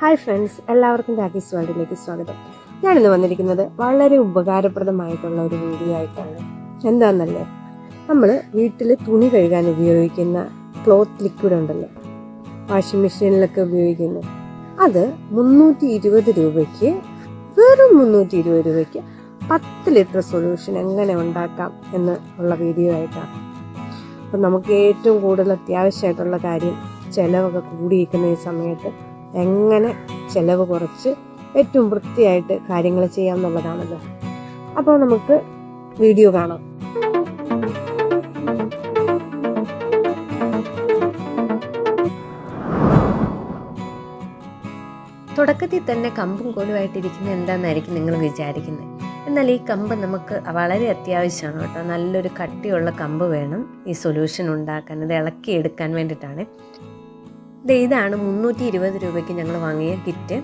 Hi friends എല്ലാവർക്കും talkies വേൾഡിലേക്ക് സ്വാഗതം. ഞാനിന്ന് വന്നിരിക്കുന്നത് വളരെ ഉപകാരപ്രദമായിട്ടുള്ള ഒരു വീഡിയോ ആയിട്ടാണ്. എന്താണെന്നല്ലേ നമ്മൾ വീട്ടിൽ തുണി കഴുകാൻ ഉപയോഗിക്കുന്ന ക്ലോത്ത് ലിക്വിഡ് ഉണ്ടല്ലോ. വാഷിംഗ് മെഷീനിലൊക്കെ ഉപയോഗിക്കുന്നു. അത് മുന്നൂറ്റി ഇരുപത് രൂപയ്ക്ക് വെറും മുന്നൂറ്റി ഇരുപത് രൂപയ്ക്ക് പത്ത് ലിറ്റർ സൊല്യൂഷൻ എങ്ങനെ ഉണ്ടാക്കാം എന്ന് ഉള്ള വീഡിയോ ആയിട്ടാണ്. അപ്പം നമുക്ക് ഏറ്റവും കൂടുതൽ അത്യാവശ്യമായിട്ടുള്ള കാര്യം ചിലവൊക്കെ കൂടിയിരിക്കുന്ന ഈ സമയത്ത് എങ്ങനെ ചിലവ് കുറച്ച് ഏറ്റവും വൃത്തിയായിട്ട് കാര്യങ്ങൾ ചെയ്യാം എന്നുള്ളതാണല്ലോ അപ്പോൾ നമുക്ക് വീഡിയോ കാണാം. തുടക്കത്തിൽ തന്നെ കമ്പും കോലുമായിട്ടിരിക്കുന്നത് എന്താണെന്നായിരിക്കും നിങ്ങൾ വിചാരിക്കുന്നത്. എന്നാൽ ഈ കമ്പ് നമുക്ക് വളരെ അത്യാവശ്യമാണ് കേട്ടോ. നല്ലൊരു കട്ടിയുള്ള കമ്പ് വേണം ഈ സൊല്യൂഷൻ ഉണ്ടാക്കാൻ. ഇത് ഇളക്കിയെടുക്കാൻ വേണ്ടിയിട്ടാണ്. ഇത് ഇതാണ് മുന്നൂറ്റി ഇരുപത് രൂപയ്ക്ക് ഞങ്ങൾ വാങ്ങിയ കിറ്റ്.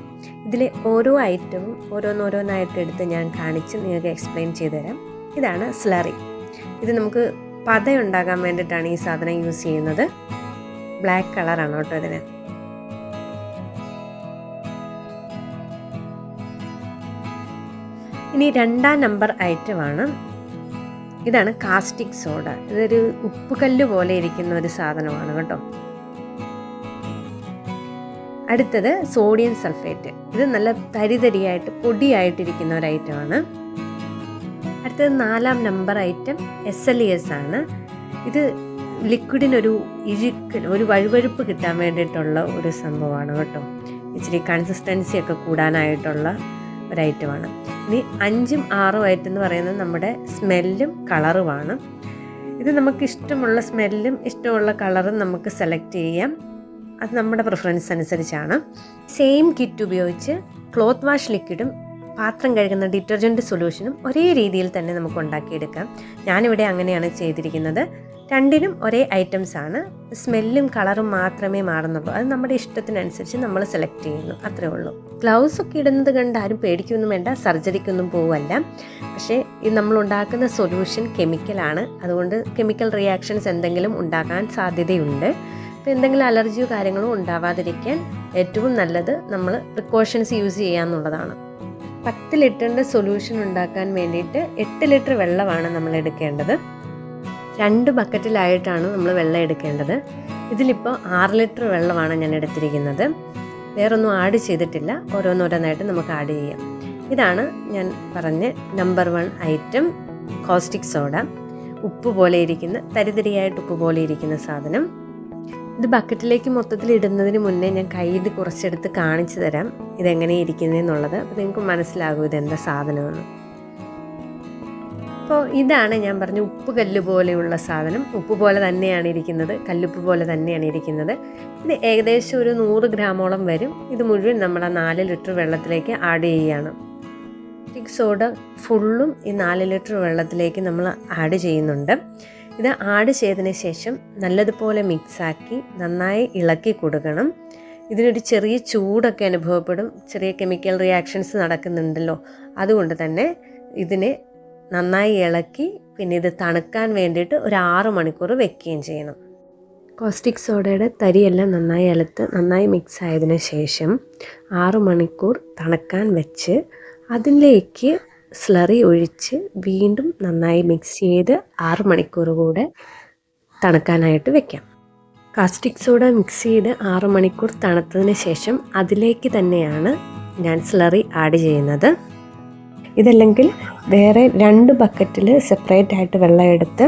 ഇതിൽ ഓരോ ഐറ്റവും ഓരോന്നോരോന്നായിട്ട് എടുത്ത് ഞാൻ കാണിച്ച് നിങ്ങൾക്ക് എക്സ്പ്ലെയിൻ ചെയ്തു തരാം. ഇതാണ് സ്ലറി. ഇത് നമുക്ക് പത ഉണ്ടാകാൻ വേണ്ടിയിട്ടാണ് ഈ സാധനം യൂസ് ചെയ്യുന്നത്. ബ്ലാക്ക് കളറാണ് കേട്ടോ ഇതിന്. ഇനി രണ്ടാം നമ്പർ ഐറ്റമാണ്. ഇതാണ് കാസ്റ്റിക് സോഡ. ഇതൊരു ഉപ്പുകല്ല് പോലെ ഇരിക്കുന്ന ഒരു സാധനമാണ് കേട്ടോ. അടുത്തത് സോഡിയം സൾഫേറ്റ് ഇത് നല്ല തരിതരിയായിട്ട് പൊടിയായിട്ടിരിക്കുന്ന ഒരു ഐറ്റമാണ് അടുത്തത് നാലാം number item S L E S ആണ്. ഇത് ലിക്വിഡിനൊരു ഇഴുക്ക് ഒരു വഴുവഴുപ്പ് കിട്ടാൻ വേണ്ടിയിട്ടുള്ള ഒരു സംഭവമാണ് കേട്ടോ. ഇച്ചിരി കൺസിസ്റ്റൻസി ഒക്കെ കൂടാനായിട്ടുള്ള ഒരു ഐറ്റമാണ് ഇനി അഞ്ചും ആറും ഐറ്റം എന്ന് പറയുന്നത് നമ്മുടെ സ്മെല്ലും കളറുമാണ് ഇത് നമുക്ക് ഇഷ്ടമുള്ള സ്മെല്ലും ഇഷ്ടമുള്ള കളറും നമുക്ക് സെലക്ട് ചെയ്യാം. അത് നമ്മുടെ പ്രിഫറൻസ് അനുസരിച്ചാണ്. സെയിം കിറ്റ് ഉപയോഗിച്ച് ക്ലോത്ത് വാഷ് ലിക്വിഡും പാത്രം കഴുകുന്ന ഡിറ്റർജന്റ് സൊല്യൂഷനും ഒരേ രീതിയിൽ തന്നെ നമുക്ക് ഉണ്ടാക്കിയെടുക്കാം. ഞാനിവിടെ അങ്ങനെയാണ് ചെയ്തിരിക്കുന്നത്. രണ്ടിനും ഒരേ ഐറ്റംസ് ആണ്. സ്മെല്ലും കളറും മാത്രമേ മാറുന്നുള്ളൂ. അത് നമ്മുടെ ഇഷ്ടത്തിനനുസരിച്ച് നമ്മൾ സെലക്ട് ചെയ്യുന്നു. അത്രേ ഉള്ളൂ. ഗ്ലൗസ് ഒക്കെ ഇടുന്നത് കണ്ട് ആരും പേടിക്കൊന്നും വേണ്ട. സർജറിക്കൊന്നും പോവല്ല. പക്ഷേ ഇത് നമ്മൾ ഉണ്ടാക്കുന്ന സൊല്യൂഷൻ കെമിക്കലാണ് അതുകൊണ്ട് കെമിക്കൽ റിയാക്ഷൻസ് എന്തെങ്കിലും ഉണ്ടാകാൻ സാധ്യതയുണ്ട്. അപ്പോൾ എന്തെങ്കിലും അലർജിയോ കാര്യങ്ങളോ ഉണ്ടാവാതിരിക്കാൻ ഏറ്റവും നല്ലത് നമ്മൾ പ്രിക്കോഷൻസ് യൂസ് ചെയ്യാന്നുള്ളതാണ് പത്ത് ലിറ്ററിന്റെ സൊല്യൂഷൻ ഉണ്ടാക്കാൻ വേണ്ടിയിട്ട് എട്ട് ലിറ്റർ വെള്ളമാണ് നമ്മൾ എടുക്കേണ്ടത്. രണ്ട് ബക്കറ്റിലായിട്ടാണ് നമ്മൾ വെള്ളം എടുക്കേണ്ടത്. ഇതിലിപ്പോൾ ആറ് ലിറ്റർ വെള്ളമാണ് ഞാൻ എടുത്തിരിക്കുന്നത്. വേറൊന്നും ആഡ് ചെയ്തിട്ടില്ല. ഓരോന്നോരോന്നായിട്ട് നമുക്ക് ആഡ് ചെയ്യാം. ഇതാണ് ഞാൻ പറഞ്ഞ number one item caustic soda ഉപ്പ് പോലെ ഇരിക്കുന്ന തരിതരിയായിട്ട് ഉപ്പ് പോലെ ഇരിക്കുന്ന സാധനം. ഇത് ബക്കറ്റിലേക്ക് മൊത്തത്തിൽ ഇടുന്നതിന് മുന്നേ ഞാൻ കയ്യിൽ കുറച്ചെടുത്ത് കാണിച്ചു തരാം. ഇതെങ്ങനെ ഇരിക്കുന്നതെന്നുള്ളത് അപ്പോൾ നിങ്ങൾക്ക് മനസ്സിലാകും ഇതെന്താ സാധനമെന്ന്. അപ്പോൾ ഇതാണ് ഞാൻ പറഞ്ഞ ഉപ്പ് കല്ല് പോലെയുള്ള സാധനം. ഉപ്പ് പോലെ തന്നെയാണ് ഇരിക്കുന്നത്. കല്ലുപ്പ് പോലെ തന്നെയാണ് ഇരിക്കുന്നത്. ഇത് ഏകദേശം ഒരു നൂറ് ഗ്രാമോളം വരും. ഇത് മുഴുവൻ നമ്മൾ ആ നാല് ലിറ്റർ വെള്ളത്തിലേക്ക് ആഡ് ചെയ്യുകയാണ് സ്റ്റിക് സോഡ ഫുള്ളും ഈ നാല് ലിറ്റർ വെള്ളത്തിലേക്ക് നമ്മൾ ആഡ് ചെയ്യുന്നുണ്ട്. ഇത് ആഡ് ചെയ്തതിന് ശേഷം നല്ലതുപോലെ മിക്സാക്കി നന്നായി ഇളക്കി കൊടുക്കണം. ഇതിനൊരു ചെറിയ ചൂടൊക്കെ അനുഭവപ്പെടും. ചെറിയ കെമിക്കൽ റിയാക്ഷൻസ് നടക്കുന്നുണ്ടല്ലോ. അതുകൊണ്ട് തന്നെ ഇതിനെ നന്നായി ഇളക്കി പിന്നെ ഇത് തണുക്കാൻ വേണ്ടിയിട്ട് ഒരു ആറ് മണിക്കൂർ വെക്കുകയും ചെയ്യണം. കോസ്റ്റിക് സോഡയുടെ തരിയെല്ലാം നന്നായി ഇളത്ത് നന്നായി മിക്സ് ആയതിനു ശേഷം ആറ് മണിക്കൂർ തണുക്കാൻ വെച്ച് അതിലേക്ക് സ്ലറി ഒഴിച്ച് വീണ്ടും നന്നായി മിക്സ് ചെയ്ത് ആറ് മണിക്കൂർ കൂടെ തണുക്കാനായിട്ട് വെക്കാം. കാസ്റ്റിക് സോഡ മിക്സ് ചെയ്ത് ആറ് മണിക്കൂർ തണുത്തതിന് ശേഷം അതിലേക്ക് തന്നെയാണ് ഞാൻ സ്ലറി ആഡ് ചെയ്യുന്നത്. ഇതല്ലെങ്കിൽ വേറെ രണ്ട് ബക്കറ്റിൽ സെപ്പറേറ്റ് ആയിട്ട് വെള്ളം എടുത്ത്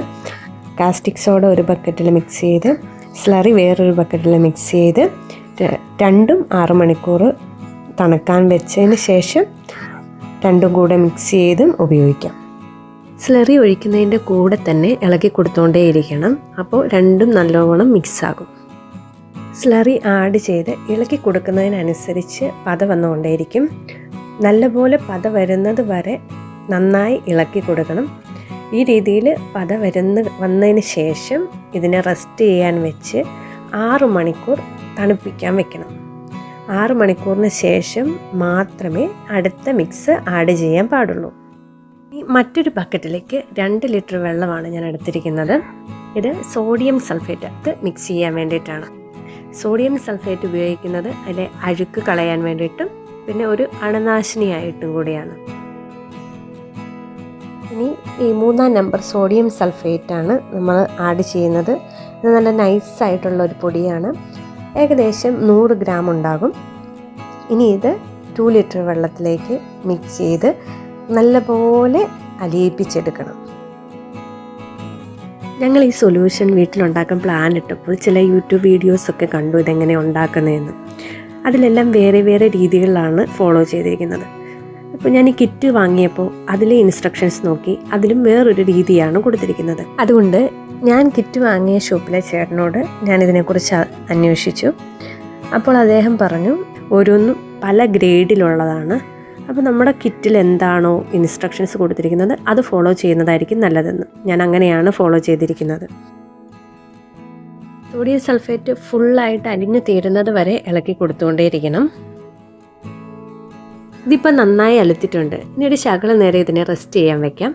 കാസ്റ്റിക് സോഡ ഒരു ബക്കറ്റിൽ മിക്സ് ചെയ്ത് സ്ലറി വേറൊരു ബക്കറ്റിൽ മിക്സ് ചെയ്ത് രണ്ടും ആറ് മണിക്കൂർ തണുക്കാൻ വെച്ചതിന് ശേഷം രണ്ടും കൂടെ മിക്സ് ചെയ്തും ഉപയോഗിക്കാം. സ്ലറി ഒഴിക്കുന്നതിന്റെ കൂടെ തന്നെ ഇളക്കി കൊടുത്തുകൊണ്ടേയിരിക്കണം അപ്പോൾ രണ്ടും നല്ലോണം മിക്സാകും സ്ലറി ആഡ് ചെയ്ത് ഇളക്കി കൊടുക്കുന്നതിനനുസരിച്ച് പത വന്നുകൊണ്ടേയിരിക്കും. നല്ലപോലെ പത വരുന്നത് വരെ നന്നായി ഇളക്കി കൊടുക്കണം. ഈ രീതിയിൽ പത വരുന്ന വന്നതിന് ശേഷം ഇതിനെ റെസ്റ്റ് ചെയ്യാൻ വെച്ച് ആറു മണിക്കൂർ തണുപ്പിക്കാൻ വെക്കണം. ആറ് മണിക്കൂറിന് ശേഷം മാത്രമേ അടുത്ത മിക്സ് ആഡ് ചെയ്യാൻ പാടുള്ളൂ. ഈ മറ്റൊരു ബക്കറ്റിലേക്ക് രണ്ട് ലിറ്റർ വെള്ളമാണ് ഞാൻ എടുത്തിരിക്കുന്നത്. ഇത് സോഡിയം സൾഫേറ്റ് അത് മിക്സ് ചെയ്യാൻ വേണ്ടിയിട്ടാണ്. സോഡിയം സൾഫേറ്റ് ഉപയോഗിക്കുന്നത് അതിലെ അഴുക്ക് കളയാൻ വേണ്ടിയിട്ടും പിന്നെ ഒരു അണുനാശിനിയായിട്ടും കൂടിയാണ്. ഇനി ഈ മൂന്നാം നമ്പർ സോഡിയം സൾഫേറ്റാണ് നമ്മൾ ആഡ് ചെയ്യുന്നത്. ഇത് നല്ല നൈസായിട്ടുള്ള ഒരു പൊടിയാണ്. ഏകദേശം നൂറ് ഗ്രാം ഉണ്ടാകും. ഇനി ഇത് ടു ലിറ്റർ വെള്ളത്തിലേക്ക് മിക്സ് ചെയ്ത് നല്ലപോലെ അലിയിപ്പിച്ചെടുക്കണം. ഞങ്ങൾ ഈ സൊല്യൂഷൻ വീട്ടിലുണ്ടാക്കാൻ പ്ലാൻ ഇട്ടപ്പോൾ ചില യൂട്യൂബ് വീഡിയോസൊക്കെ കണ്ടു ഇതെങ്ങനെ ഉണ്ടാക്കുന്നതെന്ന്. അതിലെല്ലാം വേറെ വേറെ രീതികളിലാണ് ഫോളോ ചെയ്തിരിക്കുന്നത്. അപ്പോൾ ഞാൻ ഈ കിറ്റ് വാങ്ങിയപ്പോൾ അതിലെ ഇൻസ്ട്രക്ഷൻസ് നോക്കി അതിലും വേറൊരു രീതിയാണ് കൊടുത്തിരിക്കുന്നത്. അതുകൊണ്ട് ഞാൻ കിറ്റ് വാങ്ങിയ ഷോപ്പിലെ ചേട്ടനോട് ഞാൻ ഇതിനെക്കുറിച്ച് അന്വേഷിച്ചു. അപ്പോൾ അദ്ദേഹം പറഞ്ഞു ഓരോന്നും പല ഗ്രേഡിലുള്ളതാണ്. അപ്പോൾ നമ്മുടെ കിറ്റിൽ എന്താണോ ഇൻസ്ട്രക്ഷൻസ് കൊടുത്തിരിക്കുന്നത് അത് ഫോളോ ചെയ്യുന്നതായിരിക്കും നല്ലതെന്ന്. ഞാൻ അങ്ങനെയാണ് ഫോളോ ചെയ്തിരിക്കുന്നത്. സോഡിയം സൾഫേറ്റ് ഫുള്ളായിട്ട് അലിഞ്ഞു തീരുന്നത് വരെ ഇളക്കി കൊടുത്തുകൊണ്ടേയിരിക്കണം. ഇതിപ്പോൾ നന്നായി അലുത്തിട്ടുണ്ട് ഇനി ഒരു ശകലം നേരെ ഇതിനെ റെസ്റ്റ് ചെയ്യാൻ വെക്കാം.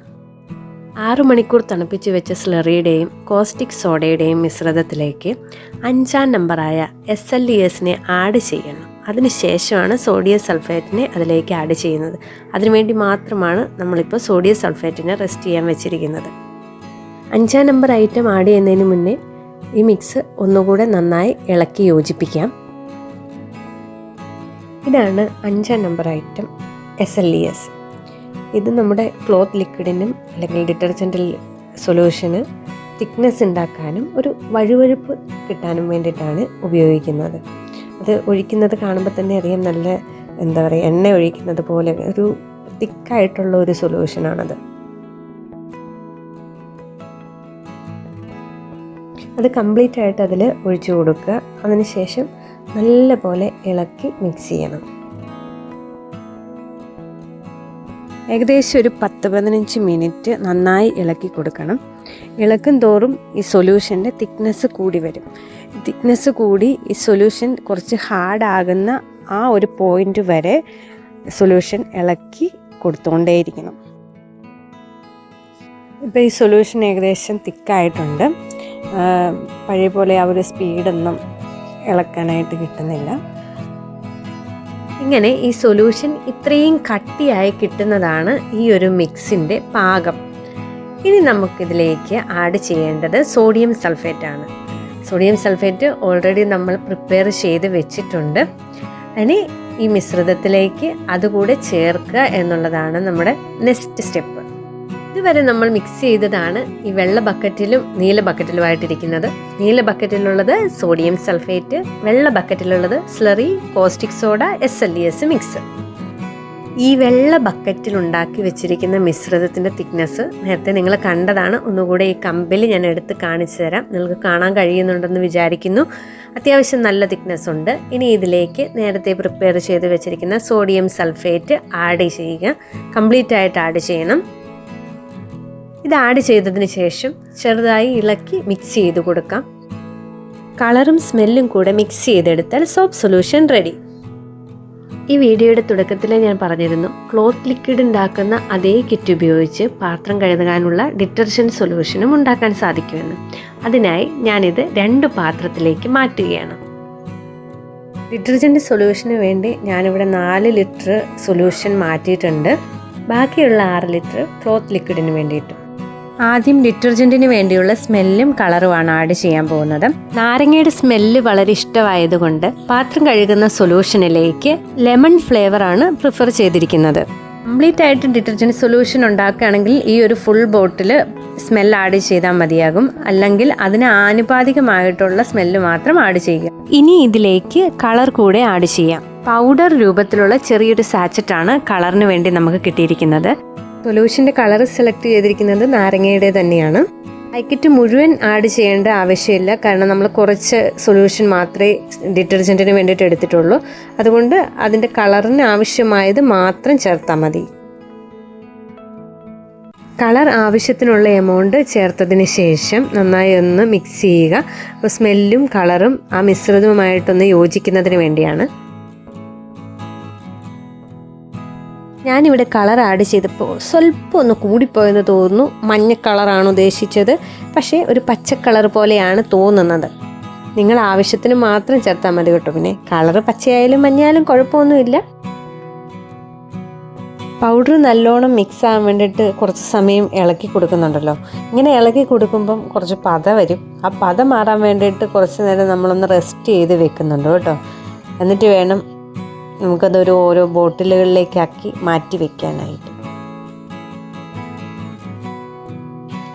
ആറു മണിക്കൂർ തണുപ്പിച്ച് വെച്ച സ്ലറിയുടെയും കോസ്റ്റിക് സോഡയുടെയും മിശ്രിതത്തിലേക്ക് അഞ്ചാം നമ്പറായ എസ് എൽ ഇ എസിനെ ആഡ് ചെയ്യണം. അതിനുശേഷമാണ് സോഡിയം സൾഫേറ്റിനെ അതിലേക്ക് ആഡ് ചെയ്യുന്നത്. അതിനുവേണ്ടി മാത്രമാണ് നമ്മളിപ്പോൾ സോഡിയം സൾഫേറ്റിനെ റെസ്റ്റ് ചെയ്യാൻ വെച്ചിരിക്കുന്നത്. അഞ്ചാം നമ്പർ ഐറ്റം ആഡ് ചെയ്യുന്നതിന് മുന്നേ ഈ മിക്സ് ഒന്നുകൂടെ നന്നായി ഇളക്കി യോജിപ്പിക്കാം. ഇതാണ് അഞ്ചാം number item S L E S ഇത് നമ്മുടെ ക്ലോത്ത് ലിക്വിഡിനും അല്ലെങ്കിൽ ഡിറ്റർജന്റ് സൊല്യൂഷന് തിക്നെസ് ഉണ്ടാക്കാനും ഒരു വഴുവഴുപ്പ് കിട്ടാനും വേണ്ടിയിട്ടാണ് ഉപയോഗിക്കുന്നത്. അത് ഒഴിക്കുന്നത് കാണുമ്പോൾ തന്നെ അറിയാം നല്ല എന്താ പറയുക എണ്ണ ഒഴിക്കുന്നത് പോലെ ഒരു തിക്കായിട്ടുള്ള ഒരു സൊല്യൂഷനാണത് അത് കംപ്ലീറ്റ് ആയിട്ട് അതിൽ ഒഴിച്ചു കൊടുക്കുക. അതിനുശേഷം നല്ല പോലെ ഇളക്കി മിക്സ് ചെയ്യണം. ഏകദേശം ഒരു പത്ത് പതിനഞ്ച് മിനിറ്റ് നന്നായി ഇളക്കി കൊടുക്കണം. ഇളക്കും തോറും ഈ സൊല്യൂഷന്റെ തിക്നെസ് കൂടി വരും. തിക്നെസ് കൂടി ഈ സൊല്യൂഷൻ കുറച്ച് ഹാർഡാകുന്ന ആ ഒരു പോയിന്റ് വരെ സൊല്യൂഷൻ ഇളക്കി കൊടുത്തുകൊണ്ടേയിരിക്കണം ഇപ്പോൾ ഈ സൊല്യൂഷൻ ഏകദേശം തിക്കായിട്ടുണ്ട് പഴയ പോലെ ആ ഒരു സ്പീഡൊന്നും ഇളക്കാനായിട്ട് കിട്ടുന്നില്ല. ഇങ്ങനെ ഈ സൊല്യൂഷൻ ഇത്രയും കട്ടിയായി കിട്ടുന്നതാണ് ഈ ഒരു മിക്സിന്റെ പാകം. ഇനി നമുക്കിതിലേക്ക് ആഡ് ചെയ്യേണ്ടത് സോഡിയം സൾഫേറ്റ് ആണ്. സോഡിയം സൾഫേറ്റ് ഓൾറെഡി നമ്മൾ പ്രിപ്പയർ ചെയ്ത് വെച്ചിട്ടുണ്ട്. ഇനി ഈ മിശ്രിതത്തിലേക്ക് അതുകൂടെ ചേർക്കുക എന്നുള്ളതാണ് നമ്മുടെ നെക്സ്റ്റ് സ്റ്റെപ്പ് ഇതുവരെ നമ്മൾ മിക്സ് ചെയ്തതാണ് ഈ വെള്ള ബക്കറ്റിലും നീല ബക്കറ്റിലുമായിട്ടിരിക്കുന്നത് നീല ബക്കറ്റിലുള്ളത് സോഡിയം സൾഫേറ്റ് വെള്ള ബക്കറ്റിലുള്ളത് slurry caustic soda S L E S mix ഈ വെള്ള ബക്കറ്റിൽ ഉണ്ടാക്കി വെച്ചിരിക്കുന്ന മിശ്രിതത്തിന്റെ തിക്നെസ് നേരത്തെ നിങ്ങൾ കണ്ടതാണ്. ഒന്നുകൂടെ ഈ കമ്പിൽ ഞാൻ എടുത്ത് കാണിച്ചു തരാം. നിങ്ങൾക്ക് കാണാൻ കഴിയുന്നുണ്ടെന്ന് വിചാരിക്കുന്നു. അത്യാവശ്യം നല്ല തിക്നെസ് ഉണ്ട്. ഇനി ഇതിലേക്ക് നേരത്തെ പ്രിപ്പയർ ചെയ്ത് വെച്ചിരിക്കുന്ന സോഡിയം സൾഫേറ്റ് ആഡ് ചെയ്യുക. കംപ്ലീറ്റ് ആയിട്ട് ആഡ് ചെയ്യണം. ഇത് ആഡ് ചെയ്തതിന് ശേഷം ചെറുതായി ഇളക്കി മിക്സ് ചെയ്ത് കൊടുക്കാം. കളറും സ്മെല്ലും കൂടെ മിക്സ് ചെയ്തെടുത്താൽ സോപ്പ് സൊല്യൂഷൻ റെഡി ഈ വീഡിയോയുടെ തുടക്കത്തിൽ ഞാൻ പറഞ്ഞിരുന്നു ക്ലോത്ത് ലിക്വിഡ് ഉണ്ടാക്കുന്ന അതേ കിറ്റ് ഉപയോഗിച്ച് പാത്രം കഴുകാനുള്ള ഡിറ്റർജന്റ് സൊല്യൂഷനും ഉണ്ടാക്കാൻ സാധിക്കുമെന്ന്. അതിനായി ഞാനിത് രണ്ട് പാത്രത്തിലേക്ക് മാറ്റുകയാണ്. ഡിറ്റർജന്റ് സൊല്യൂഷന് വേണ്ടി ഞാനിവിടെ നാല് ലിറ്റർ സൊല്യൂഷൻ മാറ്റിയിട്ടുണ്ട്. ബാക്കിയുള്ള ആറ് ലിറ്റർ ക്ലോത്ത് ലിക്വിഡിന് വേണ്ടിയിട്ട്. ആദ്യം ഡിറ്റർജന്റിന് വേണ്ടിയുള്ള സ്മെല്ലും കളറുമാണ് ആഡ് ചെയ്യാൻ പോകുന്നത്. നാരങ്ങയുടെ സ്മെല്ല് വളരെ ഇഷ്ടമായതുകൊണ്ട് പാത്രം കഴുകുന്ന സൊല്യൂഷനിലേക്ക് ലെമൺ ഫ്ലേവർ ആണ് പ്രിഫർ ചെയ്തിരിക്കുന്നത്. കംപ്ലീറ്റ് ആയിട്ട് ഡിറ്റർജന്റ് സൊല്യൂഷൻ ഉണ്ടാക്കുകയാണെങ്കിൽ ഈ ഒരു ഫുൾ ബോട്ടിൽ സ്മെൽ ആഡ് ചെയ്താൽ മതിയാകും. അല്ലെങ്കിൽ അതിന് ആനുപാതികമായിട്ടുള്ള സ്മെല്ല് മാത്രം ആഡ് ചെയ്യുക. ഇനി ഇതിലേക്ക് കളർ കൂടെ ആഡ് ചെയ്യാം. പൗഡർ രൂപത്തിലുള്ള ചെറിയൊരു സാച്ചറ്റാണ് കളറിന് വേണ്ടി നമുക്ക് കിട്ടിയിരിക്കുന്നത്. സൊല്യൂഷന്റെ കളർ സെലക്ട് ചെയ്തിരിക്കുന്നത് നാരങ്ങയുടെ തന്നെയാണ്. ഐക്കറ്റ് മുഴുവൻ ആഡ് ചെയ്യേണ്ട ആവശ്യമില്ല. കാരണം നമ്മൾ കുറച്ച് സൊല്യൂഷൻ മാത്രമേ ഡിറ്റർജന്റിന് വേണ്ടിയിട്ട് എടുത്തിട്ടുള്ളൂ. അതുകൊണ്ട് അതിന്റെ കളറിന് ആവശ്യമായത് മാത്രം ചേർത്താൽ മതി. കളർ ആവശ്യത്തിനുള്ള എമൗണ്ട് ചേർത്തതിന് ശേഷം നന്നായി ഒന്ന് മിക്സ് ചെയ്യുക. അപ്പോൾ സ്മെല്ലും കളറും ആ മിശ്രിതവുമായിട്ടൊന്ന് യോജിക്കുന്നതിന് വേണ്ടിയാണ്. ഞാനിവിടെ കളർ ആഡ് ചെയ്തപ്പോൾ സ്വല്പം ഒന്ന് കൂടിപ്പോയെന്ന് തോന്നുന്നു. മഞ്ഞ കളറാണ് ഉദ്ദേശിച്ചത്. പക്ഷേ ഒരു പച്ച കളർ പോലെയാണ് തോന്നുന്നത്. നിങ്ങൾ ആവശ്യത്തിന് മാത്രം ചേർത്താൽ മതി കേട്ടോ പിന്നെ. കളർ പച്ചയായാലും മഞ്ഞയായാലും കുഴപ്പമൊന്നുമില്ല. പൗഡർ നല്ലോണം മിക്സ് ആകാൻ വേണ്ടിയിട്ട് കുറച്ച് സമയം ഇളക്കി കൊടുക്കുന്നുണ്ടല്ലോ. ഇങ്ങനെ ഇളക്കി കൊടുക്കുമ്പം കുറച്ച് പത വരും. ആ പത മാറാൻ വേണ്ടിയിട്ട് കുറച്ച് നേരം നമ്മളൊന്ന് റെസ്റ്റ് ചെയ്ത് വെക്കുന്നുണ്ട് കേട്ടോ. എന്നിട്ട് വേണം നമുക്കതൊരു ഓരോ ബോട്ടിലുകളിലേക്കാക്കി മാറ്റി വെക്കാനായിട്ട്.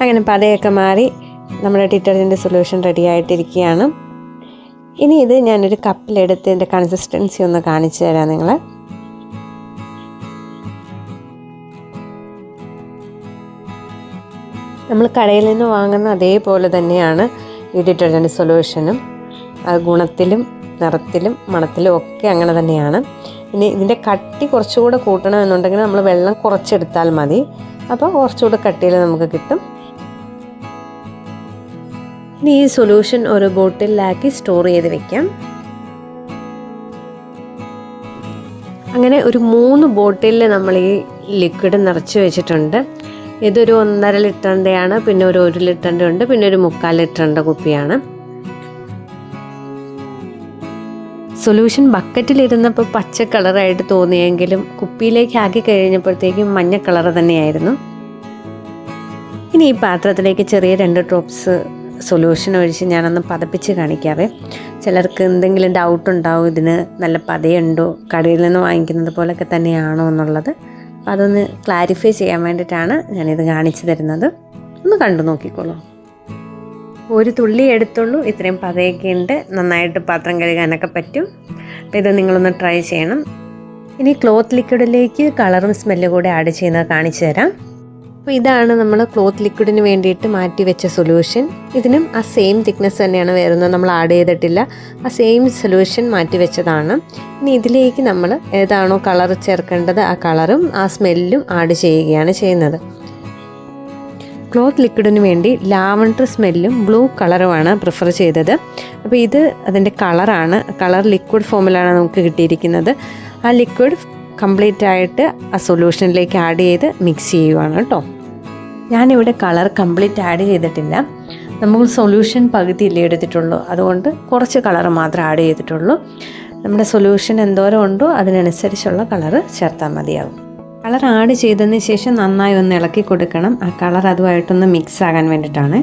അങ്ങനെ പതയൊക്കെ മാറി നമ്മുടെ ഡിറ്റർജന്റ് സൊല്യൂഷൻ റെഡി ആയിട്ടിരിക്കുകയാണ് ഇനി ഇത് ഞാനൊരു കപ്പിലെടുത്ത് ഇതിന്റെ കൺസിസ്റ്റൻസി ഒന്ന് കാണിച്ചു തരാം നിങ്ങൾ നമ്മൾ കടയിൽ നിന്ന് വാങ്ങുന്ന അതേപോലെ തന്നെയാണ് ഈ ഡിറ്റർജന്റ് സൊല്യൂഷനും ഗുണത്തിലും നിറത്തിലും മണത്തിലും ഒക്കെ അങ്ങനെ തന്നെയാണ്. ഇനി ഇതിന്റെ കട്ടി കുറച്ചുകൂടെ കൂട്ടണമെന്നുണ്ടെങ്കിൽ നമ്മൾ വെള്ളം കുറച്ചെടുത്താൽ മതി. അപ്പോൾ കുറച്ചുകൂടെ കട്ടിയിൽ നമുക്ക് കിട്ടും. ഇനി ഈ സൊല്യൂഷൻ ഒരു ബോട്ടിലാക്കി സ്റ്റോർ ചെയ്ത് വെക്കാം. അങ്ങനെ ഒരു മൂന്ന് ബോട്ടിലിൽ നമ്മൾ ഈ ലിക്വിഡ് നിറച്ച് വെച്ചിട്ടുണ്ട്. ഇതൊരു ഒന്നര ലിറ്ററിന്റെയാണ് പിന്നെ ഒരു ഒരു ലിറ്ററിന്റെ ഉണ്ട് പിന്നെ ഒരു മുക്കാൽ ലിറ്ററിന്റെ കുപ്പിയാണ്. സൊല്യൂഷൻ ബക്കറ്റിലിരുന്നപ്പോൾ പച്ച കളറായിട്ട് തോന്നിയെങ്കിലും കുപ്പിയിലേക്ക് ആക്കി കഴിഞ്ഞപ്പോഴത്തേക്കും മഞ്ഞ കളർ തന്നെയായിരുന്നു. ഇനി ഈ പാത്രത്തിലേക്ക് ചെറിയ രണ്ട് ഡ്രോപ്സ് സൊല്യൂഷൻ ഒഴിച്ച് ഞാനൊന്ന് പതപ്പിച്ച് കാണിക്കാവേ. ചിലർക്ക് എന്തെങ്കിലും ഡൗട്ട് ഉണ്ടാവും ഇതിന് നല്ല പതയുണ്ടോ കടയിൽ നിന്ന് വാങ്ങിക്കുന്നത് പോലൊക്കെ തന്നെയാണോ എന്നുള്ളത്. അതൊന്ന് ക്ലാരിഫൈ ചെയ്യാൻ വേണ്ടിയിട്ടാണ് ഞാനിത് കാണിച്ചു തരുന്നത്. ഒന്ന് കണ്ടു നോക്കിക്കോളൂ. ഒരു തുള്ളി എടുത്തുള്ളൂ. ഇത്രയും പതയൊക്കെ ഉണ്ട്. നന്നായിട്ട് പാത്രം കഴുകാനൊക്കെ പറ്റും. അപ്പോൾ ഇത് നിങ്ങളൊന്ന് ട്രൈ ചെയ്യണം. ഇനി ക്ലോത്ത് ലിക്വിഡിലേക്ക് കളറും സ്മെല്ലും കൂടെ ആഡ് ചെയ്യുന്നത് കാണിച്ചു തരാം. അപ്പോൾ ഇതാണ് നമ്മൾ ക്ലോത്ത് ലിക്വിഡിന് വേണ്ടിയിട്ട് മാറ്റി വെച്ച സൊല്യൂഷൻ ഇതിനും ആ സെയിം തിക്നെസ് തന്നെയാണ്. വരുന്നത് നമ്മൾ ആഡ് ചെയ്തിട്ടില്ല. ആ സെയിം സൊല്യൂഷൻ മാറ്റി വെച്ചതാണ്. ഇനി ഇതിലേക്ക് നമ്മൾ ഏതാണോ കളർ ചേർക്കേണ്ടത് ആ കളറും ആ സ്മെല്ലും ആഡ് ചെയ്യുകയാണ് ചെയ്യുന്നത്. ക്ലോത്ത് ലിക്വിഡിന് വേണ്ടി ലാവണ്ടർ സ്മെല്ലും ബ്ലൂ കളറുമാണ് പ്രിഫർ ചെയ്തത്. അപ്പോൾ ഇത് അതിന്റെ കളറാണ് കളർ ലിക്വിഡ് ഫോമിലാണ് നമുക്ക് കിട്ടിയിരിക്കുന്നത്. ആ ലിക്വിഡ് കംപ്ലീറ്റ് ആയിട്ട് ആ സൊല്യൂഷനിലേക്ക് ആഡ് ചെയ്ത് മിക്സ് ചെയ്യുവാണ് കേട്ടോ ഞാനിവിടെ കളർ കംപ്ലീറ്റ് ആഡ് ചെയ്തിട്ടില്ല. നമ്മൾ സൊല്യൂഷൻ പകുതിയില്ലേ എടുത്തിട്ടുള്ളൂ. അതുകൊണ്ട് കുറച്ച് കളർ മാത്രം ആഡ് ചെയ്തിട്ടുള്ളൂ. നമ്മുടെ സൊല്യൂഷൻ എന്തോരം ഉണ്ടോ അതിനനുസരിച്ചുള്ള കളറ് ചേർത്താൽ മതിയാവും കളർ ആഡ് ചെയ്തതിന് ശേഷം നന്നായി ഒന്ന് ഇളക്കി കൊടുക്കണം. ആ കളർ അതുമായിട്ടൊന്ന് മിക്സ് ആകാൻ വേണ്ടിയിട്ടാണ്.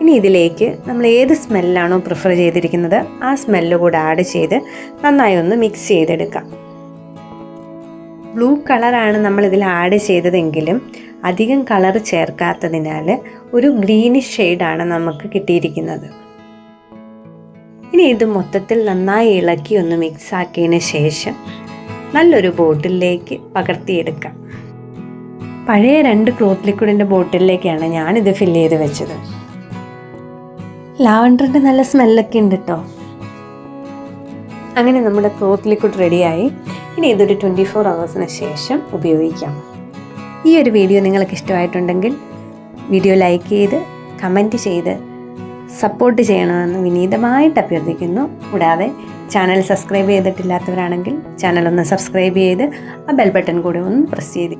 ഇനി ഇതിലേക്ക് നമ്മൾ ഏത് സ്മെല്ലാണോ പ്രിഫർ ചെയ്തിരിക്കുന്നത് ആ സ്മെല്ല് കൂടെ ആഡ് ചെയ്ത് നന്നായി ഒന്ന് മിക്സ് ചെയ്തെടുക്കാം. ബ്ലൂ കളറാണ് നമ്മൾ ഇതിൽ ആഡ് ചെയ്തതെങ്കിലും അധികം കളർ ചേർക്കാത്തതിനാൽ ഒരു ഗ്രീനിഷ് ഷെയ്ഡാണ് നമുക്ക് കിട്ടിയിരിക്കുന്നത്. ഇനി ഇത് മൊത്തത്തിൽ നന്നായി ഇളക്കി ഒന്ന് മിക്സ് ആക്കിയതിന് ശേഷം നല്ലൊരു ബോട്ടിലേക്ക് പകർത്തിയെടുക്കാം. പഴയ രണ്ട് ക്ലോത്ത് ലിക്വിഡിന്റെ ബോട്ടിലേക്കാണ് ഞാനിത് ഫില്ല് ചെയ്ത് വെച്ചത്. ലാവണ്ടറിന്റെ നല്ല സ്മെല്ലൊക്കെ ഉണ്ട് കേട്ടോ അങ്ങനെ നമ്മുടെ ക്ലോത്ത് ലിക്വിഡ് റെഡിയായി. ഇനി ഇതൊരു ട്വന്റി ഫോർ അവേഴ്സിന് ശേഷം ഉപയോഗിക്കാം. ഈ ഒരു വീഡിയോ നിങ്ങൾക്ക് ഇഷ്ടമായിട്ടുണ്ടെങ്കിൽ വീഡിയോ ലൈക്ക് ചെയ്ത് കമന്റ് ചെയ്ത് സപ്പോർട്ട് ചെയ്യണമെന്ന് വിനീതമായിട്ട് അഭ്യർത്ഥിക്കുന്നു. കൂടാതെ ചാനൽ സബ്സ്ക്രൈബ് ചെയ്തിട്ടില്ലാത്തവരാണെങ്കിൽ ചാനൽ ഒന്ന് സബ്സ്ക്രൈബ് ചെയ്ത് ആ ബെൽ ബട്ടൺ കൂടെ ഒന്ന് പ്രസ് ചെയ്ത്